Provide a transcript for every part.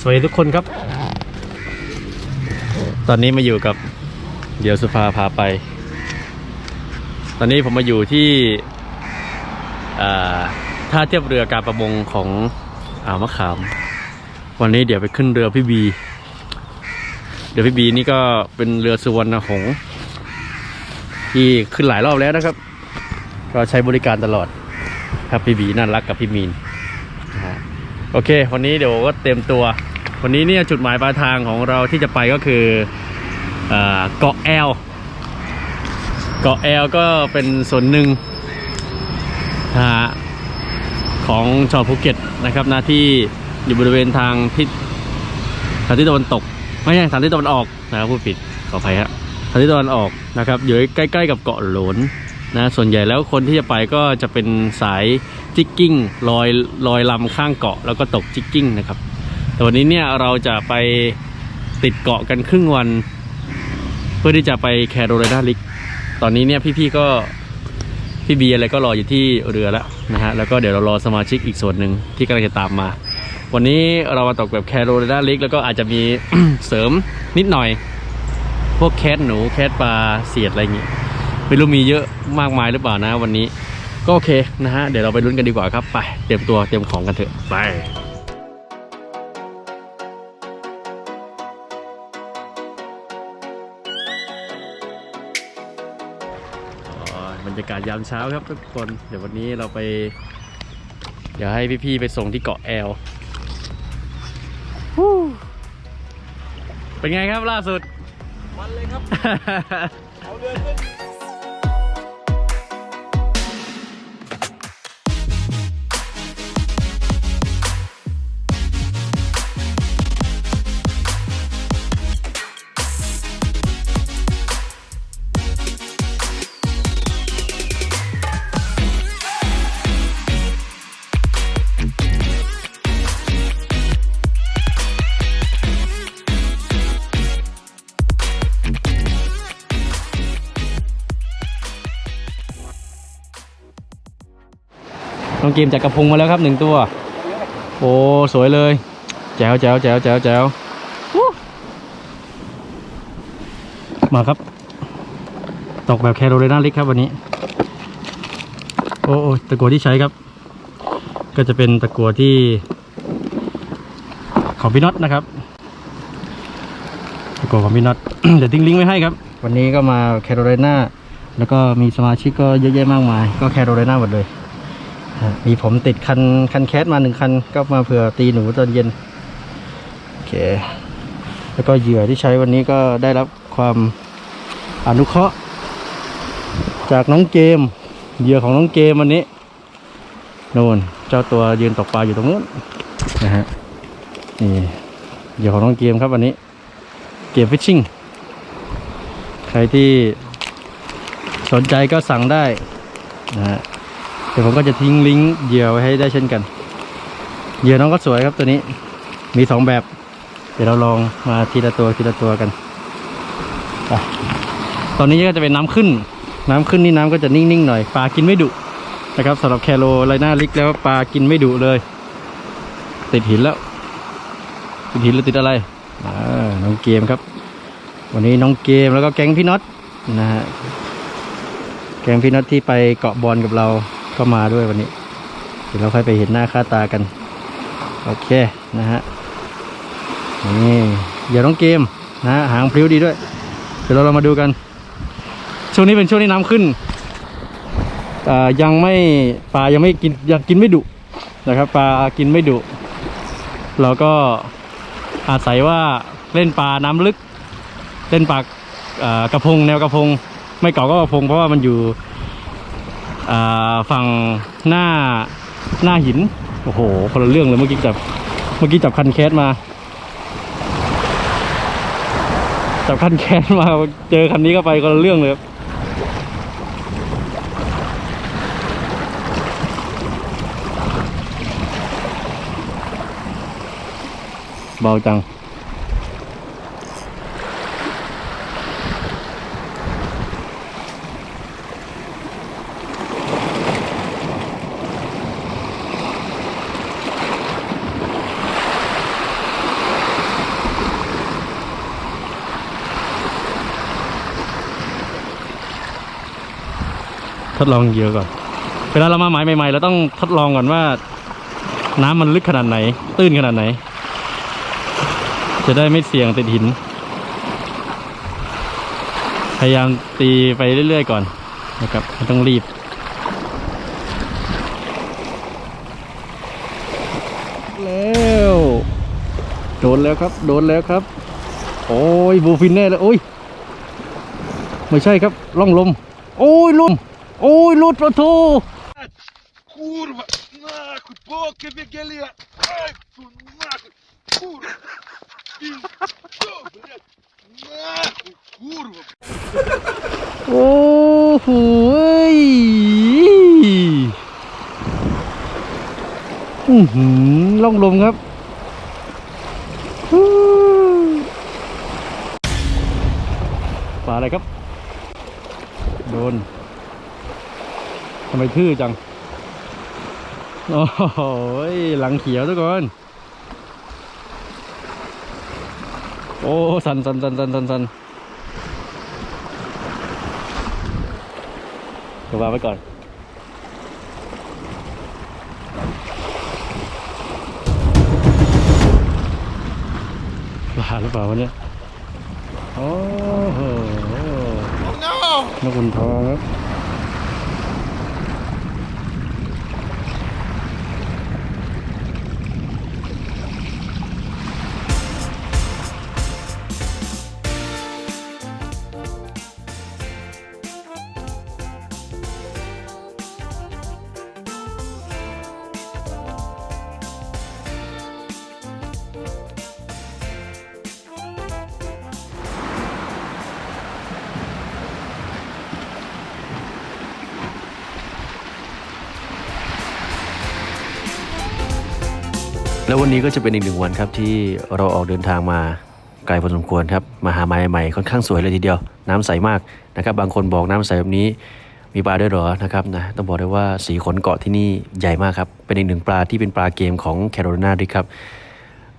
สวัสดีทุกคนครับ ตอนนี้มาอยู่กับเดี๋ยวสุภาพาไป ตอนนี้ผมมาอยู่ที่ท่าเทียบเรือการประมงของอ่าวมะขาม วันนี้เดี๋ยวไปขึ้นเรือพี่บี เรือพี่บีนี่ก็เป็นเรือสุวรรณหงส์ที่ขึ้นหลายรอบแล้วนะครับ ก็ใช้บริการตลอดครับพี่บีน่ารักกับพี่มีน โอเค วันนี้เดี๋ยวก็เต็มตัว วันนี้เนี่ยจุดหมายปลายทางของเราที่จะไปก็คือเกาะแอลเกาะแอลก็เป็นส่วนหนึ่งนะฮะของจังหวัดภูเก็ตนะครับนะที่อยู่บริเวณทางทิศทางทิศตะวันตก ไม่ใช่ทางทิศตะวันออกนะครับพูดผิดขออภัยฮะทางทิศตะวันออกนะครับอยู่ใกล้ๆกับเกาะหลนนะส่วนใหญ่แล้วคนที่จะไปก็จะเป็นสาย จิกกิ้งลอยลอยลำข้างเกาะแล้วก็ตกจิกกิ้งนะครับ แต่วันนี้เนี่ยเราจะไปติดเกาะกันครึ่งวัน เพื่อที่จะไปแคโรไลนาลิกตอนนี้เนี่ยพี่ๆก็พี่เบียอะไรก็รออยู่ที่เรือแล้วนะฮะแล้วก็เดี๋ยวเรารอสมาชิกอีกส่วนหนึ่งที่กำลังจะตามมา วันนี้เรามาตกแบบแคโรไลนาลิกแล้วก็อาจจะมี เสริมนิดหน่อย พวกแคทหนูแคทปลาเสียดอะไรอย่างงี้ไม่รู้มีเยอะมากมายหรือเปล่านะวันนี้ ก็โอเคนะฮะ เดี๋ยวเราไปลุ้นกันดีกว่าครับ ไปเตรียมตัวเตรียมของกันเถอะ ไปอ๋อบรรยากาศยามเช้าครับทุกคน เดี๋ยววันนี้เราไป เดี๋ยวให้พี่ๆไปส่งที่เกาะแอลฮู้เป็นไงครับล่าสุด มันเลยครับ เอาเรือขึ้น องเกมจากกระพงมาแล้วครับหนึ่งตัว โอ้สวยเลย แจ๋วแจ๋วแจ๋วแจ๋วแจ๋วมาครับ ตกแบบแคโรไลนาลิกครับวันนี้ โอ้โอตะกัวที่ใช้ครับ ก็จะเป็นตะกัวที่ ของพี่น็อตนะครับตะกัวของพี่น็อตเดี๋ยวทิ้งลิงก์ไว้ให้ครับ วันนี้ก็มาแคโรไลนาแล้วก็มีสมาชิกก็เยอะแยะมากมาย ก็แคโรไลนาหมดเลย มีผมติดคันคันแคสมาหนึ่งคันก็มาเผื่อตีหนูตอนเย็น โอเค แล้วก็เหยื่อที่ใช้วันนี้ก็ได้รับความอนุเคราะห์ จากน้องเกม เหยื่อของน้องเกมวันนี้โน่นเจ้าตัวยืนตกปลาอยู่ตรงนู้นนะฮะนี่เหยื่อของน้องเกมครับวันนี้ เกมฟิชชิ่งใครที่สนใจก็สั่งได้นะฮะ ดี๋ยวผมก็จะทิ้งลิงก์เหยื่อไว้ให้ได้เช่นกัน เหยื่อน้องก็สวยครับตัวนี้ มีสองแบบ เดี๋ยวเราลองมาทีละตัวทีละตัวกันตอนนี้ก็จะเป็นน้ำขึ้น น้ำขึ้นนี่น้ำก็จะนิ่งๆหน่อยปลากินไม่ดุนะครับสำหรับแคโรไลน่าลิกแล้วปลากินไม่ดุเลย ติดหินแล้ว ติดหินหรือติดอะไรน้องเกมครับ วันนี้น้องเกมแล้วก็แก๊งพี่น็อตนะฮะแก๊งพี่น็อตที่ไปเกาะบอลกับเรา ก็มาด้วยวันนี้ เดี๋ยวเราค่อยไปเห็นหน้าค่าตากัน โอเคนะฮะนี่อย่าต้องเกมนะหางพลิ้วดีด้วย เดี๋ยวเราเรามาดูกัน ช่วงนี้เป็นช่วงที่น้ำขึ้นอ่ายังไม่ปลายังไม่กินยังกินไม่ดุนะครับปลากินไม่ดุเราก็อาศัยว่าเล่นปลาน้ำลึก เล่นปลากระพงแนวกระพง ไม่เก่าก็กระพงเพราะว่ามันอยู่ ฝั่งหน้าหน้าหิน โอ้โห คนละเรื่องเลยเมื่อกี้จับ เมื่อกี้จับคันแคสมา จับคันแคสมา เจอคันนี้ก็ไปคนละเรื่องเลยครับเบาจัง ทดลองเยื่อก่อน เวลาเรามาหมายใหม่ๆเราต้องทดลองก่อนว่า น้ำมันลึกขนาดไหน ตื้นขนาดไหน จะได้ไม่เสี่ยงติดหิน พยายามตีไปเรื่อยๆก่อนนะครับไม่ต้องรีบแล้วโดนแล้วครับ โดนแล้วครับ โอ้ยบูฟินแน่เลยโอ้ย ไม่ใช่ครับล่องลม โอ้ยลุด โอ้ยหลุดประตู Kurwa! Нахуй! Боки Вигелия! Ай, ту нахуй! Kurwa! Пизду, блядь! Нахуй! Kurwa! โอ้โหยอื้อหือล่องลมครับฮู้ปลาอะไรครับ โดน ทำไมทื่อจัง โอ้โหยหลังเขียวทุกคน โอ้สันสันสันสันสันสันเดี๋ยววางไว้ก่อนปลาหรือเปล่าวะเนี่ย โอ้โห Oh no! นกขุนทองครับ แล้ววันนี้ก็จะเป็นอีกหนึ่งวันครับที่เราออกเดินทางมาไกลพอสมควรครับมาหาไม้ใหม่ค่อนข้างสวยเลยทีเดียว น้ำใสมากนะครับ บางคนบอกน้ำใสแบบนี้มีปลาด้วยหรอนะครับนะต้องบอกเลยว่าสีขนเกาะที่นี่ใหญ่มากครับเป็นอีกหนึ่งปลาที่เป็นปลาเกมของแคโรไลนาด้วยครับ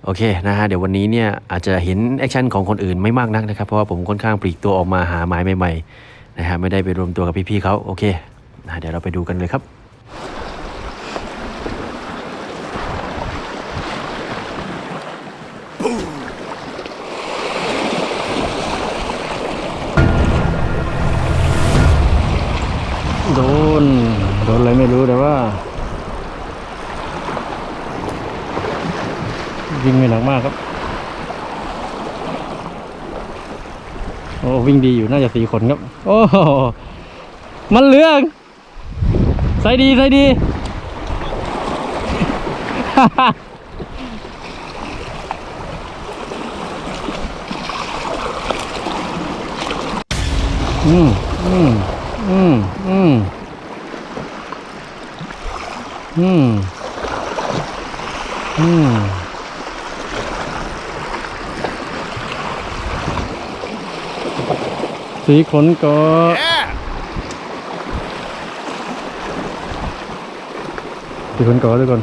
โอเคนะฮะเดี๋ยววันนี้เนี่ยอาจจะเห็นแอคชั่นของคนอื่นไม่มากนักนะครับ เพราะว่าผมค่อนข้างปลีกตัวออกมาหาไม้ใหม่ๆนะฮะไม่ได้ไปรวมตัวกับพี่ๆเขาโอเคนะเดี๋ยวเราไปดูกันเลยครับ รู้แต่ว่า วิ่งไม่หนักมากครับ โอ้วิ่งดีอยู่น่าจะสี่คนครับ โอ้โหมันเหลืองใส่ดีใส่ดีม อืม อืม อืม อืม อืมสีขนก็ Yeah! สีขนก็ด้วยก่อน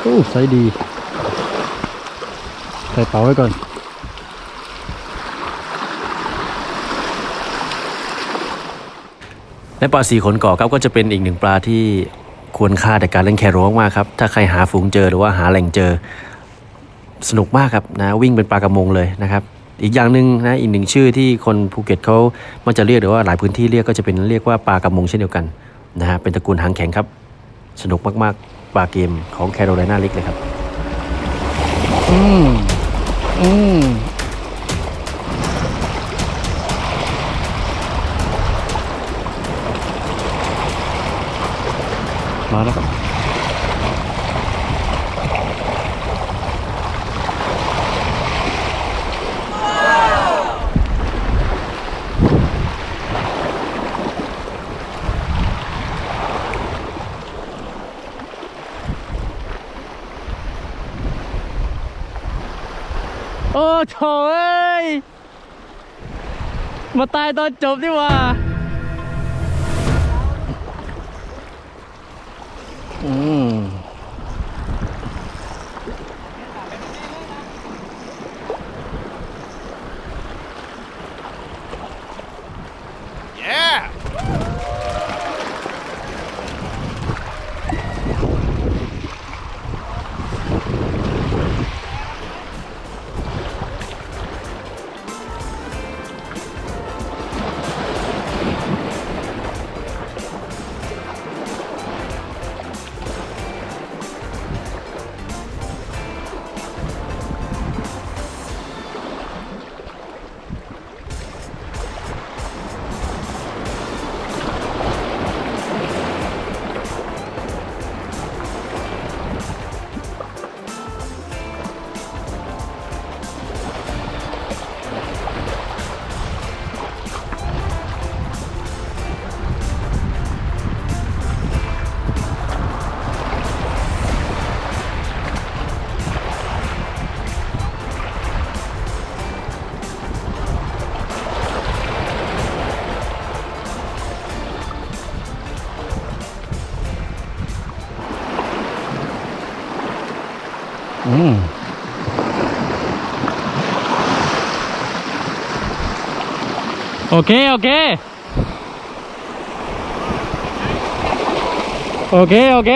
โอ้ใส่ดี ใส่เป๋าไว้ก่อนและปลาสีขนกาะครับก็จะเป็นอีกหนึ่งปลาที่ ควรค่าแต่การเล่นแคโรมากครับ ถ้าใครหาฝูงเจอหรือว่าหาแหล่งเจอ สนุกมากครับนะวิ่งเป็นปลากระมงเลยนะครับ อีกอย่างหนึ่งนะอีกหนึ่งชื่อที่คนภูเก็ตเขามันจะเรียกหรือว่าหลายพื้นที่เรียกก็จะเป็นเรียกว่าปลากระมงเช่นเดียวกันนะฮะเป็นตระกูลหางแข็งครับ สนุกมากๆ ปลาเกมของแคโรไลนาลิกเลยครับ อืมอืม มาแล้วครับโอ้โถเอ้ย มาตายตอนจบดีกว่า อืมโอเค โอเค โอเค โอเค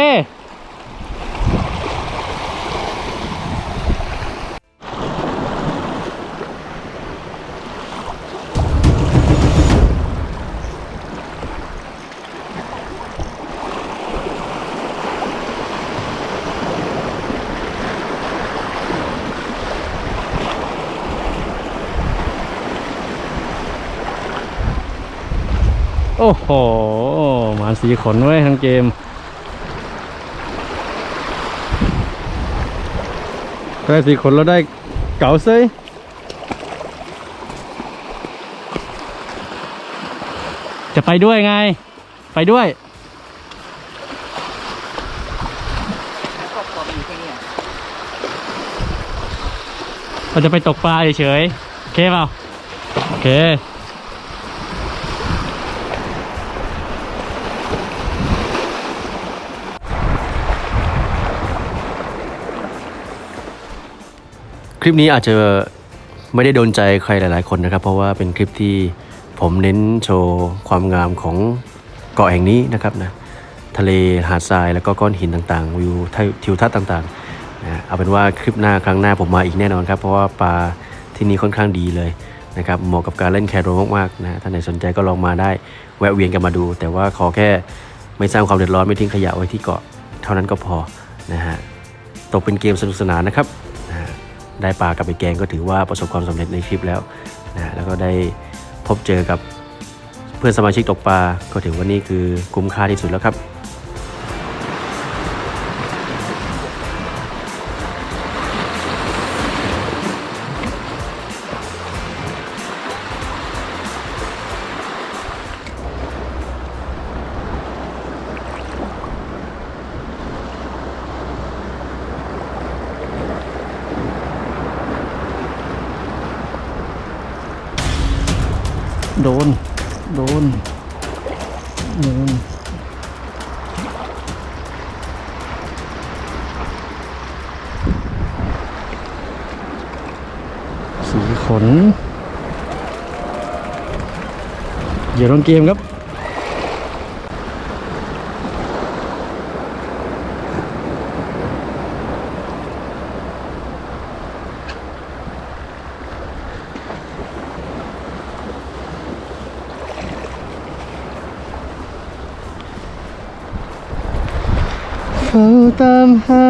โอ้โหหมาสีขนไว้ยทั้งเกมได้สีขนแล้วได้เก๋าเซยจะไปด้วยไง ไปด้วยเราจะไปตกปลาเฉยๆโอเคเปล่าโอเค คลิปนี้อาจจะไม่ได้โดนใจใครหลาย ๆ คนนะครับ เพราะว่าเป็นคลิปที่ผมเน้นโชว์ความงามของเกาะแห่งนี้นะครับนะทะเลหาดทรายแล้วก็ก้อนหินต่างๆ วิวทิวทัศน์ต่างๆนะเอาเป็นว่าคลิปหน้าครั้งหน้าผมมาอีกแน่นอนครับ เพราะว่าปลาที่นี่ค่อนข้างดีเลยนะครับเหมาะกับการเล่นแคโรมากๆนะถ้าไหนสนใจก็ลองมาได้แวะเวียนกันมาดู แต่ว่าขอแค่ไม่สร้างความเดือดร้อนไม่ทิ้งขยะไว้ที่เกาะ เท่านั้นก็พอนะฮะตกเป็นเกมสนุกสนานนะครับ ได้ปลากลับไปแกงก็ถือว่าประสบความสำเร็จในคลิปแล้วนะแล้วก็ได้พบเจอกับเพื่อนสมาชิกตกปลาก็ถือว่านี่คือคุ้มค่าที่สุดแล้วครับ โดน โดนโดนสีขนเหยื่อลงเกมครับ เฝ้าตามหา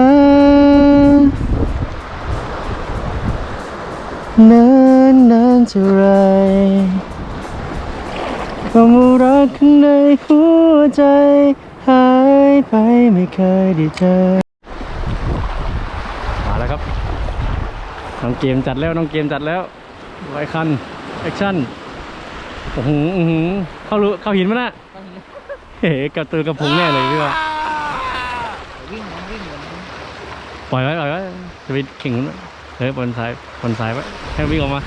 นา นนานเท่าไรความรักข้างในหัวใจหายไปไม่เคยได้เจอมาแล้วครับน้องเกมจัดแล้วน้องเกมจัดแล้วไวคันแอคชั่นโอ้โหเข้ารู้เข้าหินมั้ยนะเฮ้กระตือกระพุ้งแน่เลยพี่ว่าปล่อยไว้ปล่อยไว้จะไปเข่งมันเฮ้ยบนซ้ายบนซ้ายไว้ให้วิ่งออกมา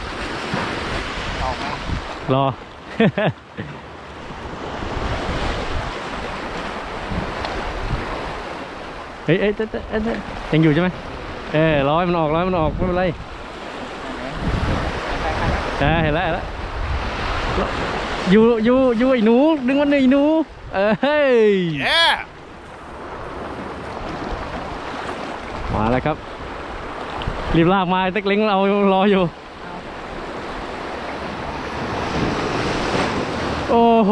รอ เฮ้ยเอ้ยเอ๊ะเอ๊ะเอ๊ะเอ๊ะยังอยู่ใช่ไหมเออรอให้มันออกรอให้มันออกไม่เป็นไรเออเห็นแล้วเห็นแล้วอยู่อยู่อยู่ไอ้หนู ดึงมันหน่อยไอ้หนู เออเฮ้ยแย่มาแล้วครับ รีบลากมาไอ้เต็กเล้งเรารออยู่ โอ้โห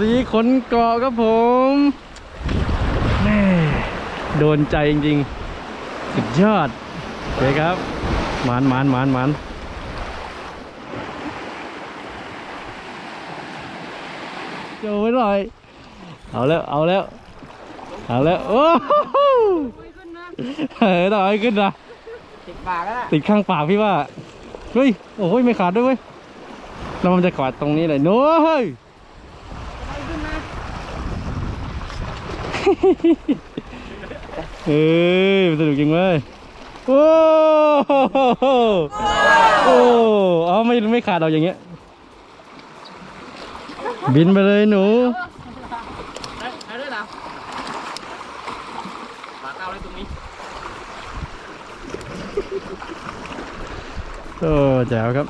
สีขนเกาะครับผมแม่โดนใจจริงๆ สุดยอดโอเคครับหมานหมานหมานหมานโจไว้หน่อย เอาแล้ว เอาแล้ว เอาแล้ว โอ้โหเออต่อยขึ้นนะติดปากแล้วนะติดข้างปากพี่ว่า เฮ้ย โอ้ยไม่ขาดด้วยเว้ย แล้วมันจะกอดตรงนี้เลยโน้เฮ้ยเฮ้ยมันสนุกจริงเว้ยโอ้โหโอ้เอาไม่ไม่ขาดเอาอย่างเงี้ย บินไปเลยหนูไปด้วยเหรอปากเอาเลยตรงนี้โอ้แจ๋วครับ